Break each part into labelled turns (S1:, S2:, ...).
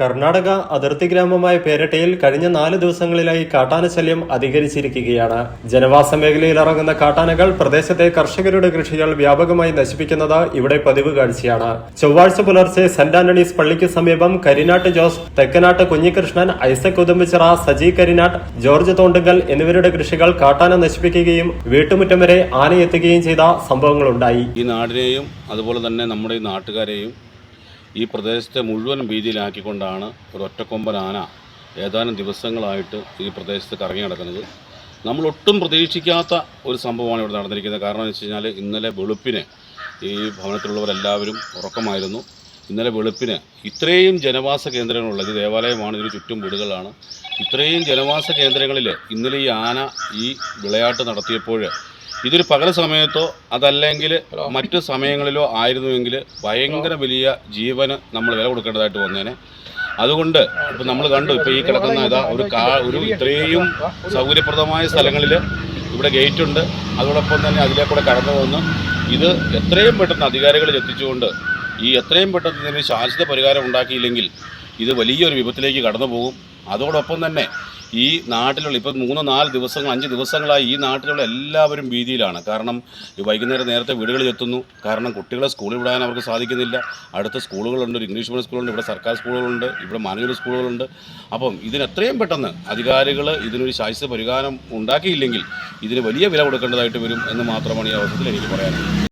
S1: കർണാടക അതിർത്തി ഗ്രാമമായ പേരട്ടയിൽ കഴിഞ്ഞ നാല് ദിവസങ്ങളിലായി കാട്ടാന ശല്യം അധികരിച്ചിരിക്കുകയാണ്. ജനവാസ മേഖലയിൽ ഇറങ്ങുന്ന കാട്ടാനകൾ പ്രദേശത്തെ കർഷകരുടെ കൃഷികൾ വ്യാപകമായി നശിപ്പിക്കുന്നത് ഇവിടെ പതിവ് കാഴ്ചയാണ്. ചൊവ്വാഴ്ച പുലർച്ചെ സെന്റ് ആന്റണീസ് പള്ളിക്ക് സമീപം Karinattu Jose Thekkanattu Kunhikrishnan Isaac Udumbichira Saji Karinattu George Thondunkal എന്നിവരുടെ കൃഷികൾ കാട്ടാന നശിപ്പിക്കുകയും വീട്ടുമുറ്റം വരെ ആനയെത്തുകയും ചെയ്ത സംഭവങ്ങളുണ്ടായി.
S2: ഈ നാടിനെയും അതുപോലെ തന്നെ നമ്മുടെ ഈ നാട്ടുകാരെയും ഈ പ്രദേശത്തെ മുഴുവൻ ഭീതിയിലാക്കിക്കൊണ്ടാണ് ഒരു ഒറ്റക്കൊമ്പൻ ആന ഏതാനും ദിവസങ്ങളായിട്ട് ഈ പ്രദേശത്ത് കറങ്ങി നടക്കുന്നത്. നമ്മൾ ഒട്ടും പ്രതീക്ഷിക്കാത്ത ഒരു സംഭവമാണ് ഇവിടെ നടന്നിരിക്കുന്നത്. കാരണം എന്ന് വെച്ച് കഴിഞ്ഞാൽ ഇന്നലെ വെളുപ്പിന് ഈ ഭവനത്തിലുള്ളവരെല്ലാവരും ഉറക്കമായിരുന്നു. ഇന്നലെ വെളുപ്പിന് ഇത്രയും ജനവാസ കേന്ദ്രങ്ങളുള്ള ഇത് ദേവാലയമാണ് ഇതിന് ചുറ്റും വീടുകളാണ്. ഇത്രയും ജനവാസ കേന്ദ്രങ്ങളിൽ ഇന്നലെ ഈ ആന ഈ വിളയാട്ട് നടത്തിയപ്പോൾ ഇതൊരു പകൽ സമയത്തോ അതല്ലെങ്കിൽ മറ്റു സമയങ്ങളിലോ ആയിരുന്നുവെങ്കിൽ ഭയങ്കര വലിയ ജീവന് നമ്മൾ വില കൊടുക്കേണ്ടതായിട്ട് വന്നേനെ. അതുകൊണ്ട് ഇപ്പം നമ്മൾ കണ്ടു ഇപ്പം ഈ കിടക്കുന്ന ഇതാ ഒരു കാ ഒരു ഇത്രയും സൗകര്യപ്രദമായ സ്ഥലങ്ങളിൽ ഇവിടെ ഗേറ്റ് ഉണ്ട് അതോടൊപ്പം തന്നെ അതിലേക്കൂടെ കടന്നു വന്ന്. ഇത് എത്രയും പെട്ടെന്ന് അധികാരികളിൽ എത്തിച്ചുകൊണ്ട് ഈ എത്രയും പെട്ടെന്ന് ഇതിന് ശാശ്വത പരിഹാരം ഉണ്ടാക്കിയില്ലെങ്കിൽ ഇത് വലിയൊരു വിപത്തിലേക്ക് കടന്നു പോകും അതോടൊപ്പം തന്നെ ഈ നാട്ടിലുള്ള ഇപ്പോൾ മൂന്ന് നാല് ദിവസങ്ങൾ അഞ്ച് ദിവസങ്ങളായി ഈ നാട്ടിലുള്ള എല്ലാവരും ഭീതിയിലാണ്. കാരണം ഈ വൈകുന്നേരം നേരത്തെ വീടുകളിൽ എത്തുന്നു. കാരണം കുട്ടികളെ സ്കൂളിൽ വിടാൻ അവർക്ക് സാധിക്കുന്നില്ല. അടുത്ത സ്കൂളുകളുണ്ട് ഒരു ഇംഗ്ലീഷ് മീഡിയം സ്കൂളുണ്ട് ഇവിടെ സർക്കാർ സ്കൂളുകളുണ്ട് ഇവിടെ മാനേജ്മെന്റ് സ്കൂളുകളുണ്ട്. അപ്പം ഇതിന് എത്രയും പെട്ടെന്ന് അധികാരികൾ ഇതിനൊരു ശാശ്വത പരിഹാരം ഉണ്ടാക്കിയില്ലെങ്കിൽ ഇതിന് വലിയ വില കൊടുക്കേണ്ടതായിട്ട് വരും എന്ന് മാത്രമാണ് ഈ അവസരത്തിൽ എനിക്ക് പറയാനുള്ളത്.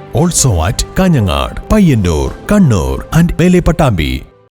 S3: Also at Kanhangad Payyanur Kannur and മേലെ